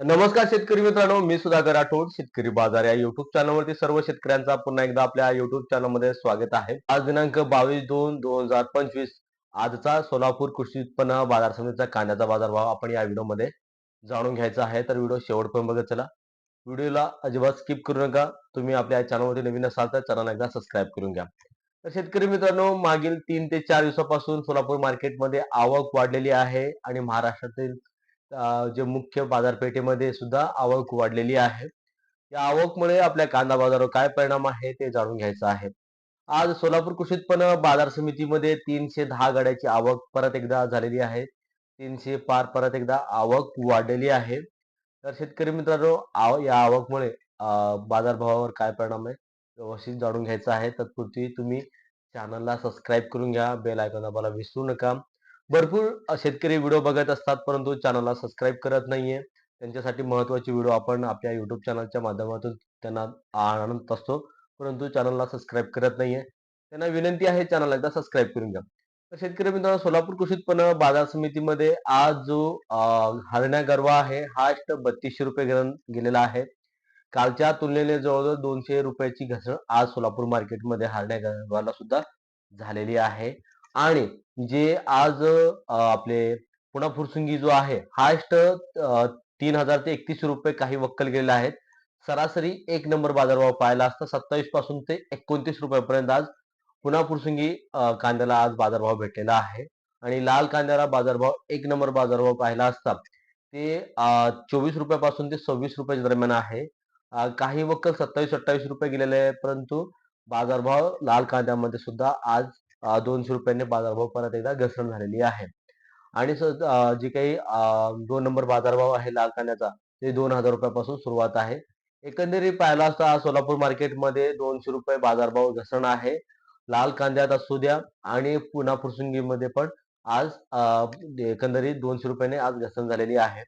नमस्कार शेतकरी मित्रांनो मी सुधाकर राठोड शेतकरी बाजार या युट्यूब चॅनलवरती सर्व शेतकऱ्यांचा पुन्हा एकदा आपल्या युट्यूब चॅनलमध्ये स्वागत आहे. आज दिनांक बावीस दोन दोन हजार पंचवीस आजचा सोलापूर कृषी उत्पन्न बाजार समितीचा कांद्याचा बाजारभाव आपण या व्हिडिओमध्ये जाणून घ्यायचा आहे. तर व्हिडिओ शेवटपर्यंत बघत चला. व्हिडिओला अजिबात स्किप करू नका. तुम्ही आपल्या चॅनलवरती नवीन असाल तर चॅनल एकदा सबस्क्राईब करून घ्या. तर शेतकरी मित्रांनो मागील तीन ते चार दिवसापासून सोलापूर मार्केटमध्ये आवक वाढलेली आहे आणि महाराष्ट्रातील जे मुख्य बाजारपेठेमध्ये सुद्धा आवक वाढलेली आहे. या आवकमुळे आपल्या कांदा बाजारावर काय परिणाम आहे ते जाणून घ्यायचं आहे. आज सोलापूर कृषी उत्पन्न बाजार समितीमध्ये 310 गाड्याची आवक परत एकदा झालेली आहे. तीनशे पार परत एकदा आवक वाढलेली आहे. तर शेतकरी मित्रांनो आव या आवकमुळे बाजारभावावर काय परिणाम आहे व्यवस्थित जाणून घ्यायचं आहे. तत्पूर्वी तुम्ही चॅनलला सबस्क्राईब करून घ्या. बेल आयकॉन दाबायला विसरू नका. भरपूर शेतकरी व्हिडिओ बघत असतात, परंतु चॅनलला सबस्क्राईब करत नाहीये. त्यांच्यासाठी महत्त्वाचे व्हिडिओ आपण आपल्या युट्यूब चॅनलच्या माध्यमातून त्यांना आणत असतो. परंतु चॅनलला सबस्क्राईब करत नाहीये. त्यांना विनंती आहे चॅनलला एकदा सबस्क्राईब करून घ्या. तर शेतकरी मित्रांनो सोलापूर कृषी उत्पन्न बाजार समितीमध्ये आज जो हरण्या गरवा आहे हा ₹3200 गेला गेलेला आहे. कालच्या तुलनेने जवळजवळ दोनशे रुपयाची घसरण आज सोलापूर मार्केटमध्ये हरण्या गरवाला सुद्धा झालेली आहे. आणि जे आज आपले पुन्हा फुरसुंगी जो आहे हायस्ट तीन हजार ते ₹3100 काही वक्कल गेलेले आहेत. सरासरी एक नंबर बाजारभाव पाहायला असता 27 पासून ते एकोणतीस रुपयापर्यंत आज पुन्हा फुरसुंगी कांद्याला आज बाजारभाव भेटलेला आहे. आणि लाल कांद्याला बाजारभाव एक नंबर बाजारभाव पाहिला असता ते चोवीस रुपयापासून ते ₹26 च्या दरम्यान आहे. काही वक्कल ₹27-28 गेलेले आहे. परंतु बाजारभाव लाल कांद्यामध्ये सुद्धा आज दोनशे रुपयांनी बाजारभाव परत एकदा घसरण झालेली आहे. आणि सर जी जे काही दोन नंबर बाजारभाव आहे लाल कांद्याचा ते दोन हजार रुपयापासून सुरुवात आहे. एकंदरीत पाहिला असता आज सोलापूर मार्केटमध्ये ₹200 बाजारभाव घसरण आहे. लाल कांद्यात असू द्या आणि पुन्हा फुरसुंगीमध्ये पण आज एकंदरीत दोनशे रुपयाने आज घसरण झालेली आहे.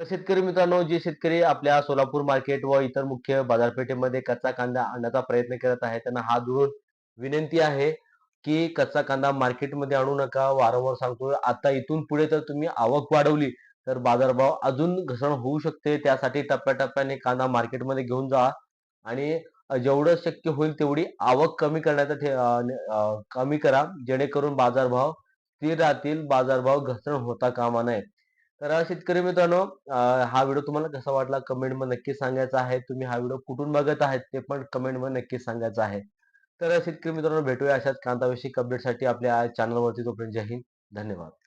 तर शेतकरी मित्रांनो, जे शेतकरी आपल्या सोलापूर मार्केट व इतर मुख्य बाजारपेठेमध्ये कच्चा कांदा आणण्याचा प्रयत्न करत आहे, त्यांना हात जोडून विनंती आहे, की कच्चा कांदा मार्केटमध्ये आणू नका. वारंवार सांगतोय. आता इथून पुढे जर तुम्ही आवक वाढवली, तर बाजारभाव अजून घसरण होऊ शकते. त्यासाठी टप्प्याटप्प्याने कांदा मार्केटमध्ये घेऊन जा आणि जेवढं शक्य होईल तेवढी आवक कमी करण्याचा ठे कमी करा. जेणेकरून बाजारभाव स्थिर राहतील. बाजारभाव घसरण होता कामा नये. तर शेतकरी मित्रांनो हा व्हिडिओ तुम्हाला कसा वाटला कमेंटमध्ये नक्की सांगायचा आहे. तुम्ही हा व्हिडिओ कुठून बघत आहेत ते पण कमेंटमध्ये नक्की सांगायचं आहे. तर शेतकरी मित्रांनो भेटूया अशाच कांदाविषयक अपडेटसाठी आपल्या चॅनलवरती. तोपर्यंत जय हिंद. धन्यवाद.